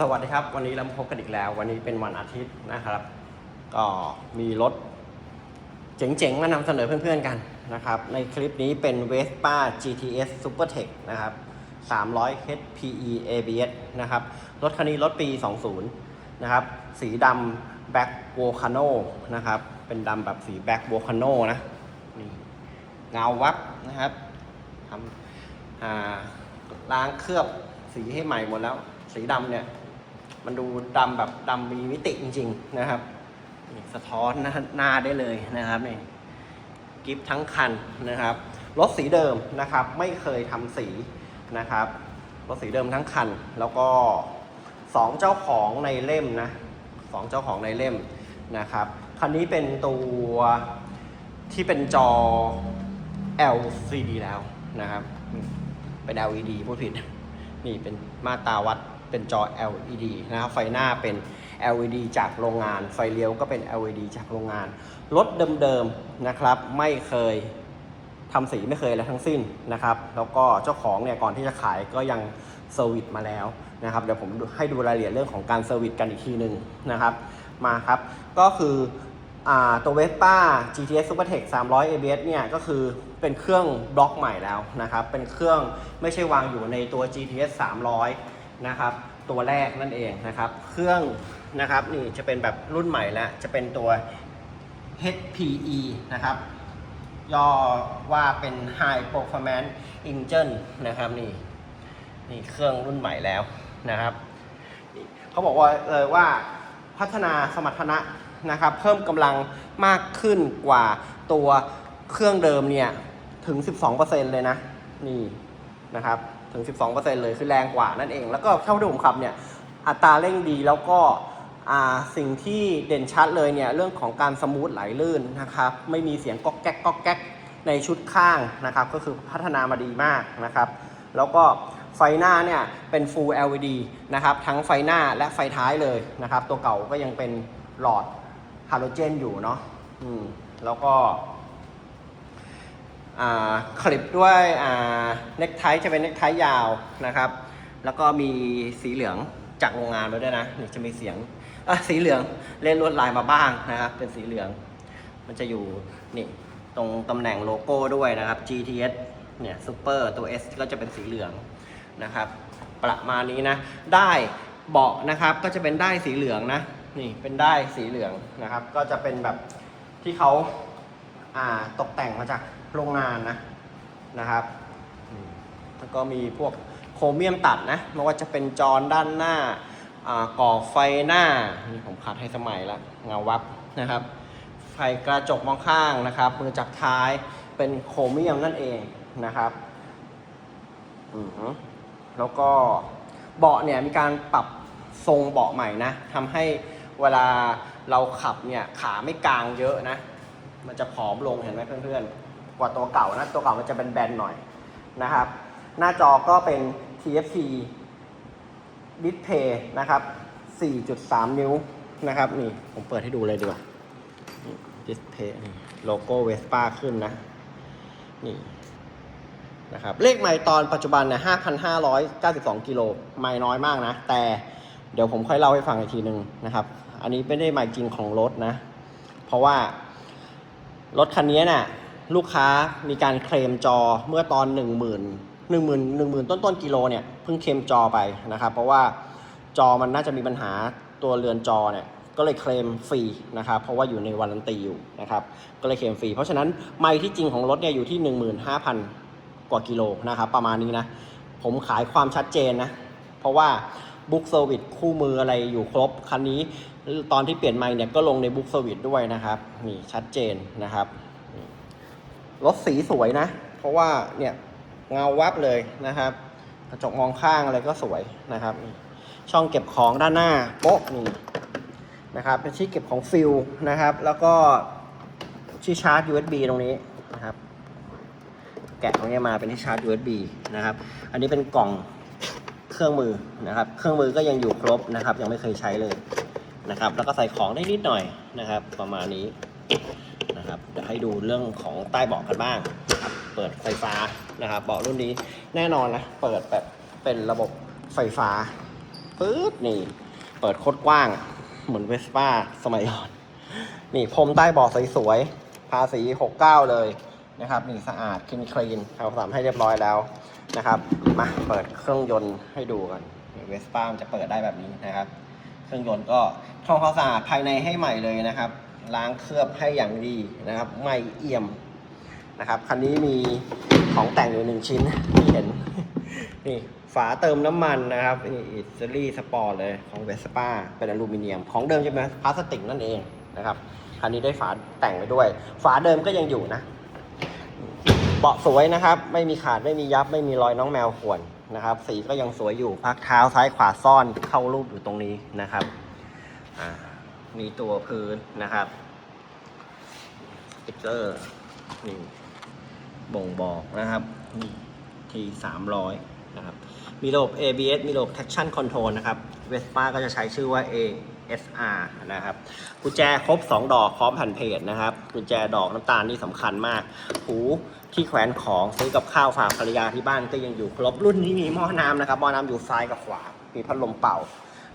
สวัสดีครับ วันนี้เราพบกันอีกแล้ว วันนี้เป็นวันอาทิตย์นะครับ ก็มีรถเจ๋งๆ มานำเสนอเพื่อนๆกันนะครับ ในคลิปนี้เป็น Vespa GTS Supertech นะครับ 300 HPE ABS นะครับ รถคันนี้รถปี 20 นะครับ สีดำ Black Volcano นะครับ เป็นดำแบบสี Black Volcano นะนี่เงาวับนะครับทำอาล้างเคลือบสีให้ใหม่หมดแล้วสีดำเนี่ย มันดูดำแบบดำมีมิติจริง ๆ นะครับนี่สะท้อนหน้านาได้เลยนะครับนี่กิฟทั้งคันนะครับรถสีเดิมนะครับ ไม่เคยทำสีนะครับรถสีเดิมทั้งคัน แล้วก็สองเจ้าของในเล่มนะสองเจ้าของในเล่มนะครับคันนี้เป็นตัวที่เป็นจอ LCD แล้วนะครับ เป็น LED พูดผิด นี่เป็นมาตราวัด เป็นจอ LED นะครับไฟหน้าเป็น LED จากโรงงาน ไฟเลี้ยวก็เป็น LED จากโรงงาน รถเดิมๆนะครับ ไม่เคยทำสีไม่เคยอะไรทั้งสิ้นนะครับ แล้วก็เจ้าของเนี่ยก่อนที่จะขายก็ยังเซอร์วิสมาแล้วนะครับ เดี๋ยวผมให้ดูรายละเอียดเรื่องของการเซอร์วิสกันอีกทีหนึ่งนะครับ มาครับ ก็คืออตัว Vespa GTS Supertech 300 ABS เนี่ยก็คือเป็นเครื่องบล็อกใหม่แล้วนะครับ เป็นเครื่องไม่ใช่วางอยู่ในตัว GTS 300 นะครับ ตัวแรกนั่นเองนะครับ เครื่องนะครับนี่จะเป็นแบบรุ่นใหม่แล้วจะเป็นตัว HPE นะครับย่อว่าเป็น High Performance Engine นะครับนี่นี่เครื่องรุ่นใหม่แล้วนะครับนี่เขาบอกว่าเลยว่าพัฒนาสมรรถนะนะครับ เพิ่มกำลังมากขึ้นกว่าตัวเครื่องเดิมเนี่ย ถึง 12%เลยนะ นี่นะครับ ถึง 12%เลยคือแรงกว่านั่นเอง แล้วก็เท่าที่ผมขับเนี่ยอัตราเร่งดีแล้วก็อ่าสิ่งที่เด่นชัดเลยเนี่ยเรื่องของการสมูทไหลลื่นนะครับไม่มีเสียงก๊อกแก๊กก๊อกแก๊กในชุดข้างนะครับก็คือพัฒนามาดีมากนะครับแล้วก็ไฟหน้าเนี่ยเป็น Full LED นะครับทั้งไฟหน้าและไฟท้ายเลยนะครับตัวเก่าก็ยังเป็นหลอดฮาโลเจนอยู่เนาะอืมแล้วก็ คลิปด้วยเน็กไทจะเป็นเน็กไทยาวนะครับ แล้วก็มีสีเหลืองจากโรงงานด้วยนะนี่จะมีเสียงสีเหลืองเล่นลวดลายมาบ้างนะครับ เป็นสีเหลือง มันจะอยู่นี่ตรงตำแหน่งโลโก้ด้วยนะครับ GTS เนี่ยซูเปอร์ตัว S ก็จะเป็นสีเหลืองนะครับ ประมาณนี้นะ ได้เบาะนะครับก็จะเป็นได้สีเหลืองนะ นี่เป็นได้สีเหลืองนะครับ ก็จะเป็นแบบที่เขา ตกแต่งมาจากโรงงานนะนะครับแล้วก็มีพวกโครเมียมตัดนะไม่ว่าจะเป็นจอนด้านหน้าก่อไฟหน้านี่ผมขัดให้สมัยละเงาวับนะครับ ไฟกระจกมองข้างนะครับมือจับท้ายเป็นโครเมียมนั่นเองนะครับอือฮึแล้วก็เบาะเนี่ยมีการปรับทรงเบาะใหม่นะทำให้เวลาเราขับเนี่ยขาไม่กลางเยอะนะ มันจะผอมลงเห็นไหมเพื่อนๆ กว่าตัวเก่านะ ตัวเก่ามันจะเป็นแบนๆหน่อยนะครับ หน้าจอก็เป็น TFT Display นะครับ 4.3 นิ้วนะครับนี่ผมเปิดให้ดูเลยดีกว่า Display นี่โลโก้ Vespa ขึ้นนะ นี่นะครับเลขไมล์ตอนปัจจุบันเนี่ย5,592 กิโลไมล์น้อยมากนะ แต่เดี๋ยวผมค่อยเล่าให้ฟังอีกทีหนึ่งนะครับ อันนี้ไม่ได้ไมล์จริงของรถนะ เพราะว่า รถคันนี้น่ะลูกค้ามีการเคลมจอเมื่อตอน 1 0 0 0 0 1 0 0 0 0 1 0 0 0 0 ต้นต้นๆกิโลเนี่ยเพิ่งเคลมจอไปนะครับ เพราะว่าจอมันน่าจะมีปัญหาตัวเรือนจอเนี่ยก็เลยเคลมฟรีนะครับ เพราะว่าอยู่ในวารันตีอยู่นะครับ ก็เลยเคลมฟรี เพราะฉะนั้นไมล์ที่จริงของรถเนี่ยอยู่ที่ 15,000 กว่ากิโลนะครับประมาณนี้นะ ผมขายความชัดเจนนะ เพราะว่าบุ๊กเซอร์วิสคู่มืออะไรอยู่ครบ คันนี้ ตอนที่เปลี่ยนไมค์เนี่ยก็ลงในบุ๊กเซอร์วิสด้วยนะครับนี่ชัดเจนนะครับรถสีสวยนะ เพราะว่าเนี่ยเงาวับเลยนะครับ กระจกมองข้างอะไรก็สวยนะครับ ช่องเก็บของด้านหน้าโป๊ะนี่นะครับเป็นที่เก็บของฟิลนะครับ แล้วก็ที่ชาร์จ USB ตรงนี้นะครับ แกะตรงนี้มาเป็นที่ชาร์จ USB นะครับ อันนี้เป็นกล่องเครื่องมือนะครับ เครื่องมือก็ยังอยู่ครบนะครับ ยังไม่เคยใช้เลย นะครับ แล้วก็ใส่ของได้นิดหน่อยนะครับ ประมาณนี้นะครับเดี๋ยวให้ดูเรื่องของใต้เบาะกันบ้างนะครับเปิดไฟฟ้านะครับเบาะรุ่นนี้แน่นอนนะเปิดแบบเป็นระบบไฟฟ้าปื๊ดนี่ เปิดโคตรกว้าง เหมือนเวสป้าสมัยก่อนนี่พรมใต้เบาะสวยๆภาษี69 เลยนะครับนี่สะอาดคลีนคลีนเอาสามให้เรียบร้อยแล้วนะครับ มาเปิดเครื่องยนต์ให้ดูกันเวสป้ามันจะเปิดได้แบบนี้นะครับ เครื่องยนต์ก็ทำความสะอาดภายในให้ใหม่เลยนะครับ ล้างเคลือบให้อย่างดีนะครับ ไม่เอี่ยมนะครับ คันนี้มีของแต่งอยู่หนึ่งชิ้นที่เห็น นี่ฝาเติมน้ำมันนะครับนี่อิตาลีสปอร์ตเลยของเวสป้าเป็นอลูมิเนียม ของเดิมจะเป็นพลาสติกนั่นเองนะครับคันนี้ได้ฝาแต่งไปด้วย ฝาเดิมก็ยังอยู่นะเบาะสวยนะครับ ไม่มีขาดไม่มียับไม่มีรอยน้องแมวข่วน นะครับ สีก็ยังสวยอยู่พักเท้าซ้ายขวาซ่อนเข้ารูปอยู่ตรงนี้นะครับมีตัวพื้นนะครับสติ๊กเกอร์นี่บ่งบอกนะครับทีสามร้อยนะครับ มีระบบ ABS มีระบบ traction control นะครับเวสป้าก็จะใช้ชื่อว่า S.R. นะครับกุญแจครบ 2 ดอกพร้อมแผ่นเพจนะครับกุญแจดอกน้ำตาลนี่สำคัญมาก หูที่แขวนของซื้อกับข้าวฝากภรรยาที่บ้านก็ยังอยู่ครบรุ่นนี้มีหม้อน้ำนะครับหม้อน้ำอยู่ซ้ายกับขวา มีพัดลมเป่า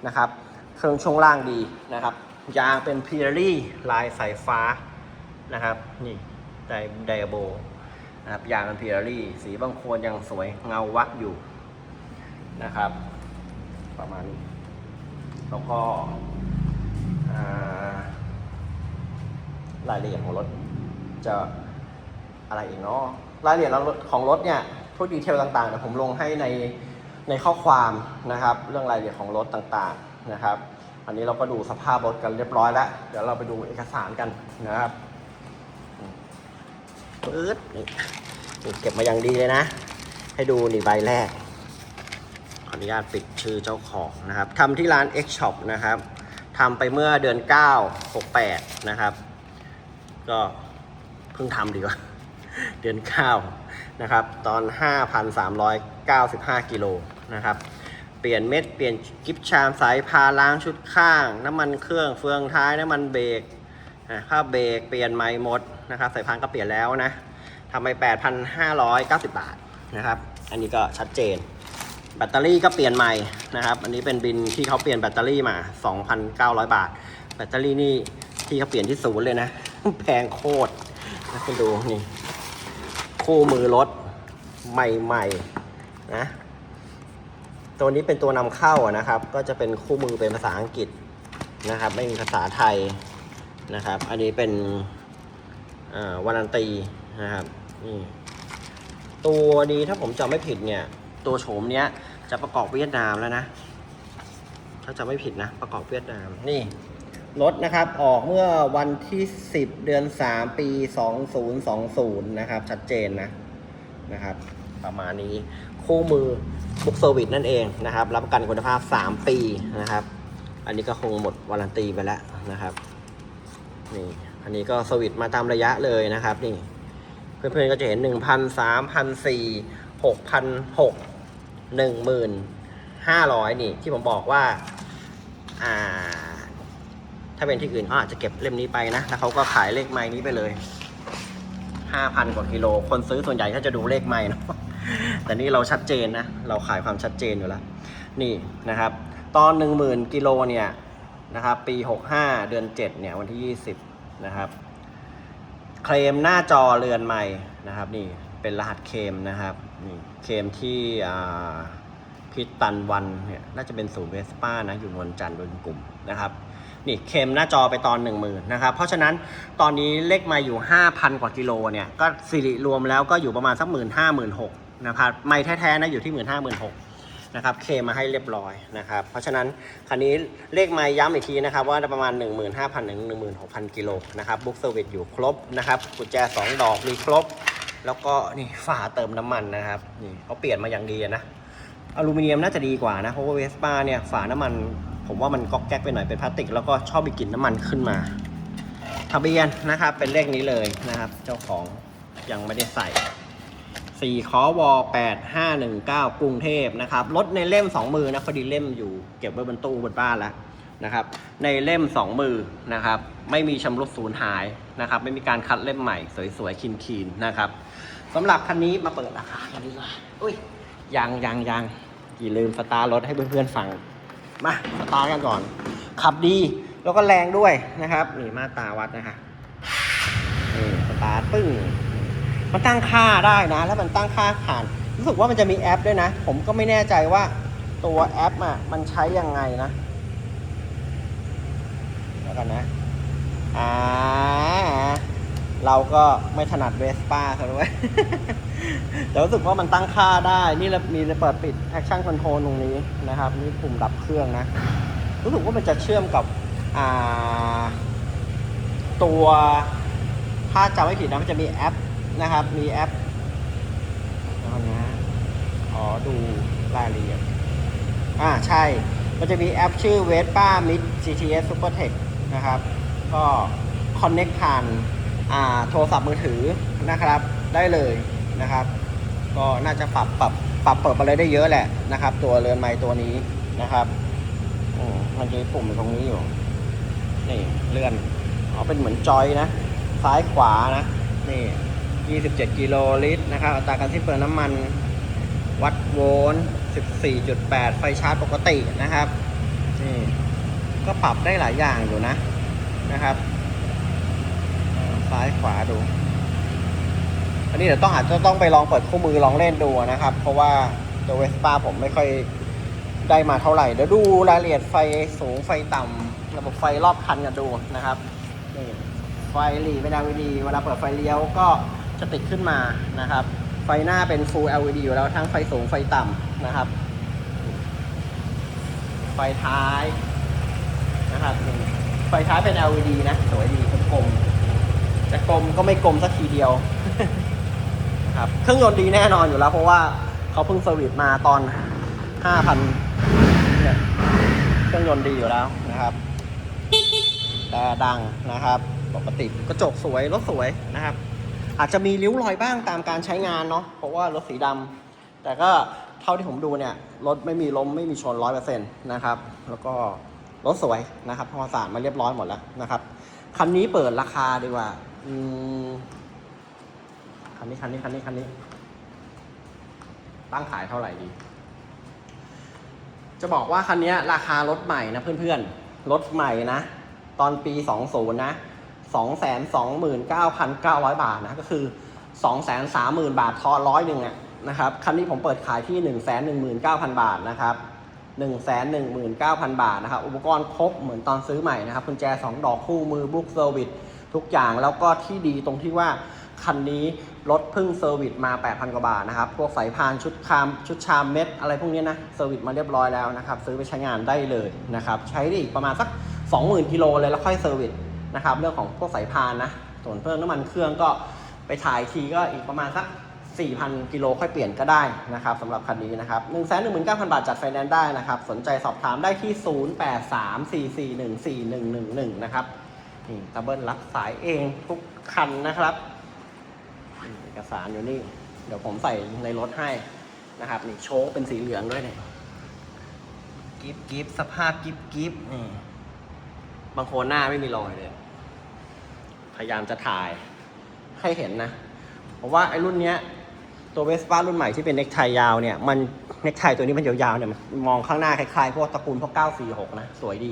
นะครับ เครื่องช่วงล่างดีนะครับ ยางเป็นพีเรลี่ลายสายฟ้านะครับ นี่ไดไดโบนะครับยางเป็นพีเรลี่สีบางโคนยังสวยเงาวับอยู่นะครับ ประมาณนี้แล้วก็ รายละเอียดของรถจะอะไรอีกเนาะรายละเอียดของรถเนี่ยพวกดีเทลต่างๆเดี๋ยผมลงให้ในในข้อความนะครับ เรื่องรายละเอียดของรถต่างๆนะครับ อันนี้เราก็ดูสภาพรถกันเรียบร้อยแล้ว เดี๋ยวเราไปดูเอกสารกันนะครับปื๊ดนี่เก็บมาอย่างดีเลยนะ ให้ดูนี่ใบแรกขออนุญาตปิดชื่อเจ้าของนะครับทำที่ร้าน X Shop นะครับ ทำไปเมื่อเดือน 9 68 นะครับ ก็เพิ่งทำดีกว่า เดือน 9 นะครับ ตอน 5,395 กิโลนะครับ เปลี่ยนเม็ด เปลี่ยนกิฟชามสายพาล้างชุดข้าง น้ำมันเครื่องเฟืองท้าย น้ำมันเบรกค่าเบรกเปลี่ยนใหม่หมดนะครับ สายพานก็เปลี่ยนแล้วนะทำไป 8,590 บาทนะครับ อันนี้ก็ชัดเจน แบตเตอรี่ก็เปลี่ยนใหม่นะครับ อันนี้เป็นบินที่เขาเปลี่ยนแบตเตอรี่มา 2,900 บาท แบตเตอรี่นี่ที่เขาเปลี่ยนที่ศูนย์เลยนะ แพงโคตรนะคุณดูนี่ คู่มือรถใหม่ๆนะ ตัวนี้เป็นตัวนำเข้านะครับ ก็จะเป็นคู่มือเป็นภาษาอังกฤษนะครับ ไม่มีภาษาไทยนะครับ อันนี้เป็นวารันตีนะครับนี่ตัวนี้ถ้าผมจำไม่ผิดเนี่ย ตัวโฉมเนี้ยจะประกอบเวียดนามแล้วนะ ถ้าจำไม่ผิดนะ ประกอบเวียดนามนี่รถนะครับออกเมื่อวันที่ 10 เดือน 3 ปี 2020 นะครับ ชัดเจนนะนะครับ ประมาณนี้คู่มือบุ๊กเซอร์วิสนั่นเองนะครับ รับประกันคุณภาพ 3 ปีนะครับ อันนี้ก็คงหมดวารันตีไปแล้วนะครับนี่อันนี้ก็สวิตมาตามระยะเลยนะครับนี่ เพื่อนๆก็จะเห็นหนึ่งพันสามพันสี่ หนึ่งหมื่นห้าร้อยนี่ที่ผมบอกว่าอ่า ถ้าเป็นที่อื่นเขาอาจจะเก็บเล่มนี้ไปนะแล้วเขาก็ขายเลขไม้นี้ไปเลยห้าพันกว่ากิโล คนซื้อส่วนใหญ่ก็จะดูเลขไม้เนาะแต่นี่เราชัดเจนนะเราขายความชัดเจนอยู่แล้วนี่นะครับ ตอนหนึ่งหมื่นกิโลเนี่ยนะครับ ปีหกห้าเดือนเจ็ดเนี่ยวันที่ยี่สิบนะครับ เคลมหน้าจอเรือนใหม่นะครับ นี่เป็นรหัสเคลมนะครับ นี่เคมที่พิตันวันเนี่ยน่าจะเป็นศูนย์เวสป้านะอยู่นวลจันทร์บนกลุ่มนะครับนี่เคมหน้าจอไปตอน 1 0,000นะครับ เพราะฉะนั้นตอนนี้เลขมาอยู่ 5,000 กว่ากิโลเนี่ย ก็สิริรวมแล้วก็อยู่ประมาณสักหมื่นห้าหมื่นหกนะครับไม่แท้ๆนะอยู่ที่หมื่นห้าหมื่นหกนะครับเคมาให้เรียบร้อยนะครับ เพราะฉะนั้นคันนี้เลขไม้ย้ำอีกทีนะครับ ว่าประมาณ 15,000ถึง16,000 กิโลนะครับบุ๊กเซอร์วิสอยู่ครบนะครับกุญแจ 2 ดอกมีครบ แล้วก็นี่ฝาเติมน้ำมันนะครับนี่เขาเปลี่ยนมาอย่างดีนะอลูมิเนียมน่าจะดีกว่านะเพราะว่าเวสป้าเนี่ยฝาน้ำมัน ผมว่ามันก๊อกแก๊กไปหน่อยเป็นพลาสติก แล้วก็ชอบมีกลิ่นน้ำมันขึ้นมาทะเบียนนะครับเป็นเลขนี้เลยนะครับ เจ้าของยังไม่ได้ใส่สี่คอวแปดห้าหนึ่งเก้ากรุงเทพนะครับรถในเล่มสองมือนะพอดีเล่มอยู่เก็บไว้บนตู้บนบ้านแล้วนะครับ ในเล่มสองมือนะครับ ไม่มีชำรุดสูญหายนะครับ ไม่มีการคัดเล่มใหม่สวยๆคินๆนะครับ สำหรับคันนี้มาเปิดราคากันดีกว่าอุ้ยยังยังยังอย่าลืมสตาร์ทรถให้เพื่อนๆฟัง มาสตาร์ทกันก่อน ขับดีแล้วก็แรงด้วยนะครับนี่มาตราวัดนะคะนี่สตาร์ทปึ้งมันตั้งค่าได้นะ แล้วมันตั้งค่าผ่านรู้สึกว่ามันจะมีแอปด้วยนะ ผมก็ไม่แน่ใจว่าตัวแอปอะมันใช้ยังไงนะแล้วกันนะอ่า เราก็ไม่ถนัดเวสป้าซะด้วย แต่รู้สึกว่ามันตั้งค่าได้ นี่เรามีเปิดปิด action control ตรงนี้นะครับ นี่ปุ่มดับเครื่องนะ รู้สึกว่ามันจะเชื่อมกับตัวถ้าจำไม่ผิดนะมันจะมีแอปนะครับ มีแอปแล้วนะขอดูรายละเอียดอ่าใช่ มันจะมีแอปชื่อ Vespa Mid GTS Supertech นะครับ ก็ connect ผ่าน โทรศัพท์มือถือนะครับได้เลยนะครับ ก็น่าจะปรับปรับปรับเปิดอะไรได้เยอะแหละนะครับ ตัวเรือนไม้ตัวนี้นะครับอืมมันจะมีปุ่มตรงนี้อยู่นี่เลื่อนอ๋อเป็นเหมือนจอยนะ ซ้ายขวานะนี่ 27 กิโลลิตรนะครับอัตราการสิ้นเปลืองน้ำมันวัดโวลต์14.8 ไฟชาร์จปกตินะครับนี่ก็ปรับได้หลายอย่างอยู่นะนะครับ ซ้ายขวาดู อันนี้เดี๋ยวต้องอาจจะต้องไปลองเปิดคู่มือลองเล่นดูนะครับ เพราะว่าตัวเวสป้าผมไม่ค่อยได้มาเท่าไหร่ เดี๋ยวดูรายละเอียดไฟสูงไฟต่ำระบบไฟรอบคันกันดูนะครับนี่ไฟหลีเป็น LED เวลาเปิดไฟเลี้ยวก็จะติดขึ้นมานะครับ ไฟหน้าเป็น Full LED อยู่แล้วทั้งไฟสูงไฟต่ำนะครับ ไฟท้ายนะครับนี่ไฟท้ายเป็น LED นะ สวยดีกลมๆ แต่กลมก็ไม่กลมสักทีเดียวครับเครื่องยนต์ดีแน่นอนอยู่แล้ว เพราะว่าเขาเพิ่งเซอร์วิสมาตอน 5,000เนี่ยเครื่องยนต์ดีอยู่แล้วนะครับแต่ดังนะครับปกติกระจกสวยรถสวยนะครับ อาจจะมีริ้วรอยบ้างตามการใช้งานเนาะเพราะว่ารถสีดำแต่ก็เท่าที่ผมดูเนี่ยรถไม่มีล้มไม่มีชนร้อยเปอร์เซ็นต์นะครับ แล้วก็รถสวยนะครับทำความสะอาดมาเรียบร้อยหมดแล้วนะครับ คันนี้เปิดราคาดีกว่า อืมคันนี้คันนี้คันนี้คันนี้ ตั้งขายเท่าไหร่ดี จะบอกว่าคันนี้ราคารถใหม่นะเพื่อนๆ รถใหม่นะ ตอนปี20นะ229,900บาทนะ ก็คือ230,000บาททอร้อยหนึ่งอะนะครับคันนี้ผมเปิดขายที่119,000บาทนะครับ119,000บาทนะครับ อุปกรณ์ครบเหมือนตอนซื้อใหม่นะครับกุญแจ2ดอกคู่มือบุ๊กเซอร์วิส ทุกอย่างแล้วก็ที่ดีตรงที่ว่าคันนี้รถพิ่งเซอร์วิสมา 8,000 กว่าบาทนะครับ พวกสายพานชุดคามชุดชามเม็ดอะไรพวกนี้นะ เซอร์วิสมาเรียบร้อยแล้วนะครับ ซื้อไปใช้งานได้เลยนะครับ ใช้ได้อีกประมาณสัก 20,000 กิโลเลยแล้วค่อยเซอร์วิสนะครับ เรื่องของพวกสายพานนะ ส่วนเพิ่มน้ำมันเครื่องก็ไปถ่ายทีก็อีกประมาณสัก 4,000 กิโลค่อยเปลี่ยนก็ได้นะครับสำหรับคันนี้นะครับ119,000 บาทจัดไฟแนนซ์ได้นะครับ สนใจสอบถามได้ที่ 0834414111 นะครับ นี่ตาเบิลรับสายเองทุกคันนะครับเอกสารอยู่นี่ เดี๋ยวผมใส่ในรถให้นะครับนี่โชคเป็นสีเหลืองด้วยเนี่ยกิฟกิฟสภาพกิฟกิฟนี่บางโคนหน้าไม่มีรอยเลย พยายามจะถ่ายให้เห็นนะเพราะว่าไอ้รุ่นเนี้ยตัวเวสป้ารุ่นใหม่ที่เป็นเน็กไทยาวเนี่ยมันเน็กไทตัวนี้มันยาวๆเนี่ยมันมองข้างหน้าคล้ายๆพวกตระกูลพวก 946 นะ สวยดี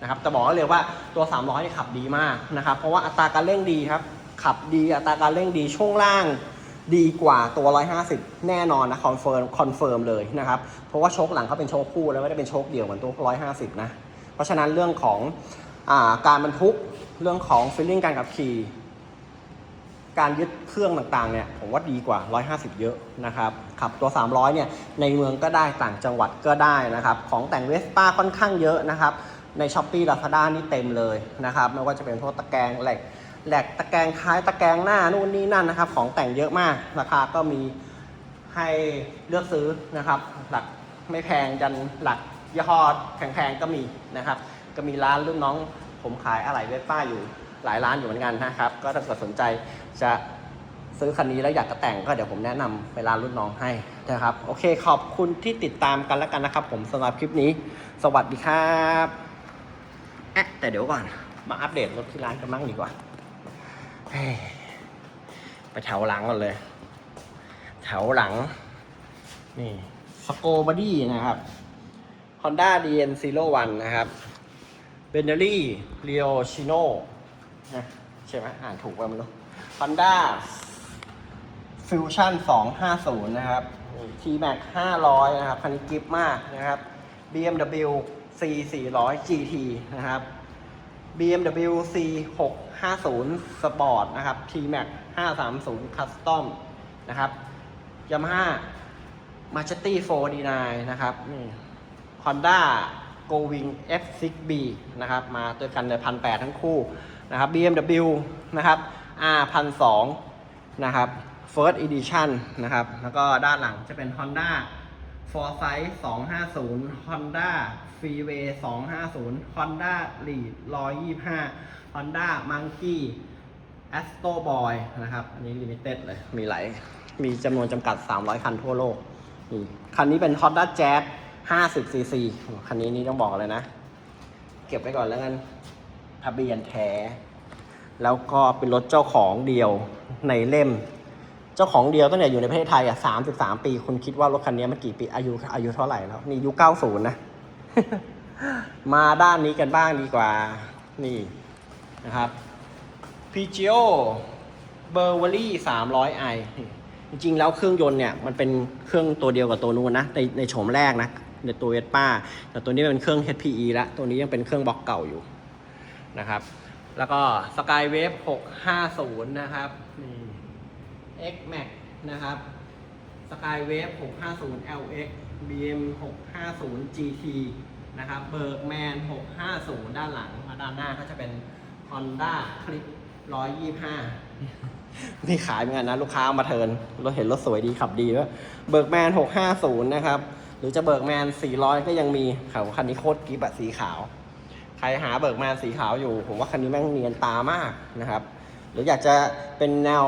นะครับแต่บอกได้เลยว่าตัว 300เนี่ยขับดีมากนะครับเพราะว่าอัตราการเร่งดีครับขับดีอัตราการเร่งดีช่วงล่างดีกว่าตัว 150 แน่นอนนะคอนเฟิร์มคอนเฟิร์มเลยนะครับเพราะว่าโชคหลังเขาเป็นโชคคู่แล้วไม่ได้เป็นโชคเดี่ยวเหมือนตัว 150 นะเพราะฉะนั้นเรื่องของอาการบรรทุกเรื่องของฟีลลิ่งการขับขี่การยึดเครื่องต่างๆเนี่ยผมว่าดีกว่า 150 เยอะนะครับขับตัว 300 เนี่ยในเมืองก็ได้ต่างจังหวัดก็ได้นะครับของแต่งเวสป้าค่อนข้างเยอะนะครับ ในช้อปปี้ลาซาด้านี่เต็มเลยนะครับไม่ว่าจะเป็นพวกตะแกรงแหลกแหลกตะแกรงท้ายตะแกรงหน้านู่นนี่นั่นนะครับ ของแต่งเยอะมากราคาก็มีให้เลือกซื้อนะครับ หลักไม่แพงจันหลักยี่ห้อแพงๆก็มีนะครับ ก็มีร้านรุ่นน้องผมขายอะไหล่เวสป้าอยู่หลายร้านอยู่เหมือนกันนะครับ ก็ถ้าเกิดสนใจจะซื้อคันนี้แล้วอยากจะแต่งก็เดี๋ยวผมแนะนำไปร้านรุ่นน้องให้นะครับ โอเคขอบคุณที่ติดตามกันแล้วกันนะครับ ผมสำหรับคลิปนี้ สวัสดีครับ อะแต่เดี๋ยวก่อน มาอัปเดตรถที่ร้านกันบ้างดีกว่าไปแถวหลังก่อนเลย แถวหลัง นี่สโกบอดี้นะครับ Honda DN01 นะครับเบนเนอรี่เรียวชิโน่นะใช่ไหมอ่านถูกป่ะไม่รู้ Honda Fusion 250 นะครับ T-Max 500 นะครับ คันนี้กิฟมากนะครับ BMW C 400 GT นะครับ BMW C 650 Sport นะครับ T-Max 530 Custom นะครับ Yamaha Machetti 4D9 นะครับนี่ Honda Go Wing F6B นะครับ มาตัวกันเลยพันแทั้งคู่นะครับ BMW นะครับ R 1 2นะครับ First Edition นะครับ แล้วก็ด้านหลังจะเป็น Honda Foresight 250 Honda Freeway 250 Honda Lead 125 Honda Monkey Astro Boy นะครับ อันนี้ Limited เลย มีหลาย มีจำนวนจำกัด 300 คันทั่วโลกนี่คันนี้เป็น Honda Jazz 50 cc คันนี้นี่ต้องบอกเลยนะ เก็บไว้ก่อนแล้วกันทะเบียนแท้ แล้วก็เป็นรถเจ้าของเดียวในเล่ม เจ้าของเดียวตั้งแต่อยู่ในประเทศไทยอะ33ปี คุณคิดว่ารถคันนี้มันกี่ปีอายุอายุเท่าไหร่แล้ว นี่ยุค90นย์นะ มาด้านนี้กันบ้างดีกว่า นี่นะครับ p g o b e r w a r y 300i จริงๆ แล้วเครื่องยนต์เนี่ยมันเป็นเครื่องตัวเดียวกับตัวนู้นนะ ในในโฉมแรกนะในตัวเวสป้า แต่ตัวนี้เป็นเครื่อง HPE แล้วตัวนี้ยังเป็นเครื่องบล็อกเก่าอยู่นะครับ แล้วก็ Skywave 650 นะครับ X Max นะครับ Skywave 650 LX BM 650 GT นะครับ Bergman 650 ด้านหลังมาด้านหน้าก็จะเป็น Honda Click 125 นี่ขายเหมือนกันนะลูกค้ามาเทิร์นรถเห็นรถสวยดีขับดีด้วยเบิร์กแมน650 นะครับ หรือจะเบิร์กแมน400 ก็ยังมีเขาคันนี้โคตรกิ๊บอะสีขาว ใครหาเบิร์กแมนสีขาวอยู่ ผมว่าคันนี้แม่งเนียนตามากนะครับ หรืออยากจะเป็นแนว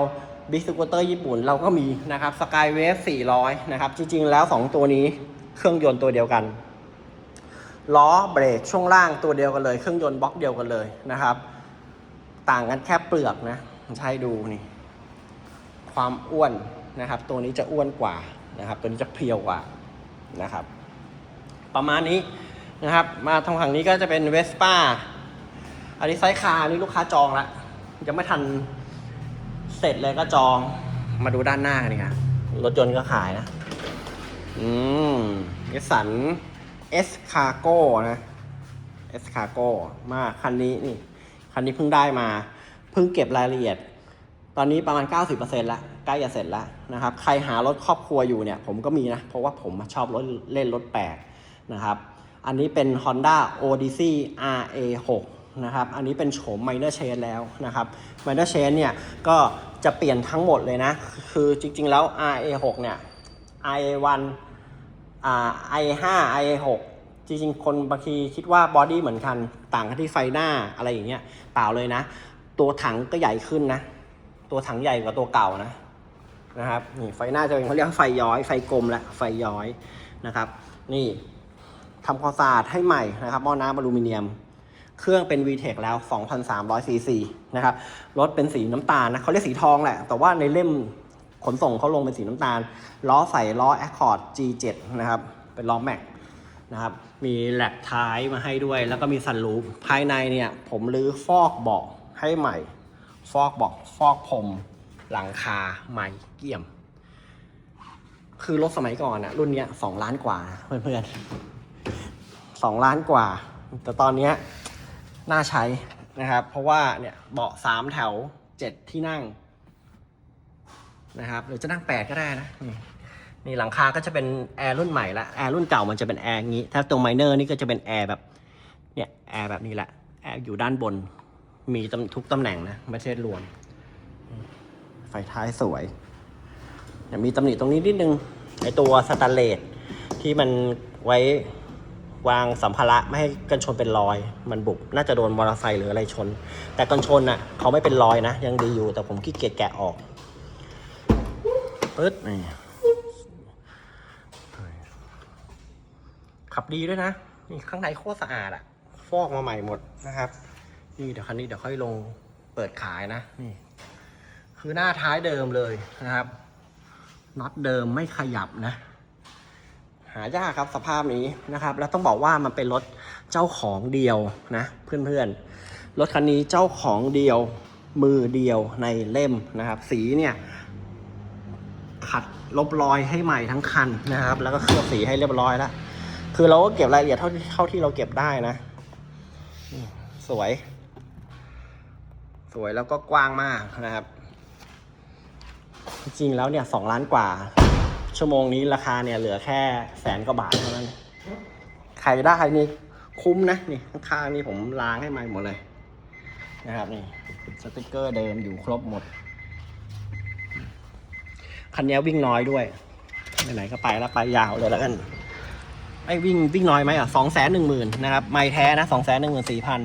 บิ๊กสกูตเตอร์ญี่ปุ่นเราก็มีนะครับสกายเวฟ400 นะครับ จริง ๆ แล้ว 2 ตัวนี้เครื่องยนต์ตัวเดียวกัน ล้อเบรกช่วงล่างตัวเดียวกันเลย เครื่องยนต์บล็อกเดียวกันเลยนะครับ ต่างกันแค่เปลือกนะใช้ดูนี่ ความอ้วนนะครับ ตัวนี้จะอ้วนกว่านะครับ ตัวนี้จะเพียวกว่านะครับ ประมาณนี้นะครับ มาทางฝั่งนี้ก็จะเป็นเวสป้าอันนี้ไซส์คาร์นี่ลูกค้าจองละยังไม่ทัน เสร็จเลยก็จอง มาดูด้านหน้ากันดีกว่ารถยนต์ก็ขายนะ อืมนิสสันเอสคาโก้นะเอสคาโก้มาคันนี้นี่ คันนี้เพิ่งได้มา เพิ่งเก็บรายละเอียด ตอนนี้ประมาณ 90%ละใกล้จะเสร็จแล้วนะครับ ใครหารถครอบครัวอยู่เนี่ย ผมก็มีนะ เพราะว่าผมชอบรถเล่นรถแปลกนะครับ อันนี้เป็น Honda Odyssey RA6 นะครับ อันนี้เป็นโฉม Minor Change แล้วนะครับ Minor Change เนี่ยก็จะเปลี่ยนทั้งหมดเลยนะ คือจริงๆแล้ว RA6 เนี่ย RA1 อ่า i5 i6 จริงๆ คนบางทีคิดว่าบอดี้เหมือนกัน ต่างกันที่ไฟหน้าอะไรอย่างเงี้ย เปล่าเลยนะ ตัวถังก็ใหญ่ขึ้นนะ ตัวถังใหญ่กว่าตัวเก่านะนะครับนี่ไฟหน้าจะเป็นเขาเรียกไฟย้อยไฟกลมและไฟย้อยนะครับ นี่ทำความสะอาดให้ใหม่นะครับหม้อน้ำอลูมิเนียม เครื่องเป็น VTEC แล้ว 2,300ซีซีนะครับ รถเป็นสีน้ำตาลนะเขาเรียกสีทองแหละ แต่ว่าในเล่มขนส่งเขาลงเป็นสีน้ำตาล ล้อใส่ล้อ Accord G7 นะครับ เป็นล้อแม็กนะครับ มีแหลกท้ายมาให้ด้วย แล้วก็มีสันลูปภายในเนี่ย ผมรื้อฟอกเบาะให้ใหม่ ฟอกเบาะฟอกพรมหลังคาใหม่เกี่ยม คือรถสมัยก่อนอะรุ่นเนี้ยสองล้านกว่าเพื่อนๆสองล้านกว่า แต่ตอนเนี้ย น่าใช้นะครับ เพราะว่าเนี่ยเบาะสามแถวเจ็ดที่นั่งนะครับ หรือจะนั่งแปดก็ได้นะนี่หลังคาก็จะเป็นแอร์รุ่นใหม่ละแอร์รุ่นเก่ามันจะเป็นแอร์งี้ ถ้าตรงไมเนอร์นี่ก็จะเป็นแอร์แบบเนี่ยแอร์แบบนี้แหละแอร์อยู่ด้านบน มีตำทุกตำแหน่งนะไม่ใช่รวม ไฟท้ายสวยมีตำหนิตรงนี้นิดนึงไอตัวสแตนเลสที่มันไว้ วางสัมภาระไม่ให้กันชนเป็นรอย มันบุบน่าจะโดนมอเตอร์ไซค์หรืออะไรชน แต่กันชนอะเขาไม่เป็นรอยนะ ยังดีอยู่แต่ผมขี้เกียจแกะออกปึ๊ดนี่ขับดีด้วยนะนี่ข้างในโคตรสะอาดอะฟอกมาใหม่หมดนะครับ นี่เดี๋ยวคันนี้เดี๋ยวค่อยลงเปิดขายนะนี่ คือหน้าท้ายเดิมเลยนะครับน็อตเดิมไม่ขยับนะายากครับสภาพนี้นะครับ แล้วต้องบอกว่ามันเป็นรถเจ้าของเดียวนะเพื่อนๆ รถคันนี้เจ้าของเดียวมือเดียวในเล่มนะครับ สีเนี่ย ขัดลบรอยให้ใหม่ทั้งคันนะครับ แล้วก็เคลือบสีให้เรียบร้อยแล้วคือเราก็เก็บรายละเอียดเท่าที่เท่าที่เราเก็บได้นะ สวย สวยแล้วก็กว้างมากนะครับ จริงๆแล้วเนี่ยสองล้านกว่า ชั่วโมงนี้ราคาเนี่ยเหลือแค่แสนกว่าบาทเท่านั้นใครได้นี่คุ้มนะ นี่ข้างๆนี่ผมล้างให้ใหม่หมดเลยนะครับนี่สติกเกอร์เดิมอยู่ครบหมด คันนี้วิ่งน้อยด้วยไหนๆก็ไปแล้วไปยาวเลยแล้วกันไอ้วิ่งวิ่งน้อยไหมอะสองแสนหนึ่งหมื่นนะครับ ไม่แท้นะสองแสนหนึ่งหมื่นสี่พัน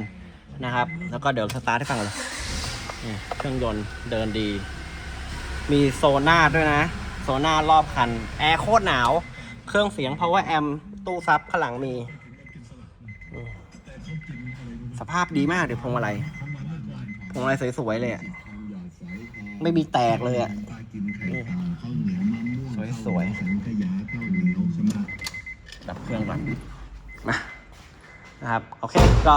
นะครับ แล้วก็เดี๋ยวสตาร์ทให้ฟังเลยเครื่องยนต์เดินดี มีโซน่าด้วยนะ โซน่ารอบคัน แอร์โคตรหนาว เครื่องเสียง power amp ตู้ซับข้างหลังมี สภาพดีมากเดี๋ยวพวงมาลัยพวงมาลัยสวยๆเลยอะ ไม่มีแตกเลยอะ สวยๆดับเครื่องก่อน มานะครับ โอเค ก็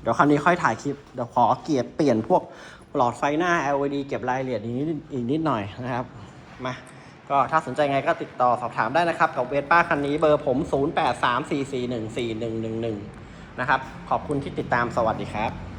เดี๋ยวคราวนี้ค่อยถ่ายคลิป เดี๋ยวขอเกียร์เปลี่ยนพวกหลอดไฟหน้า LED เก็บรายละเอียดอีกนิดอีกนิดหน่อยนะครับ มา ก็ถ้าสนใจไงก็ติดต่อสอบถามได้นะครับ กับเวสป้าคันนี้เบอร์ผม 0834414111 นะครับ ขอบคุณที่ติดตามสวัสดีครับ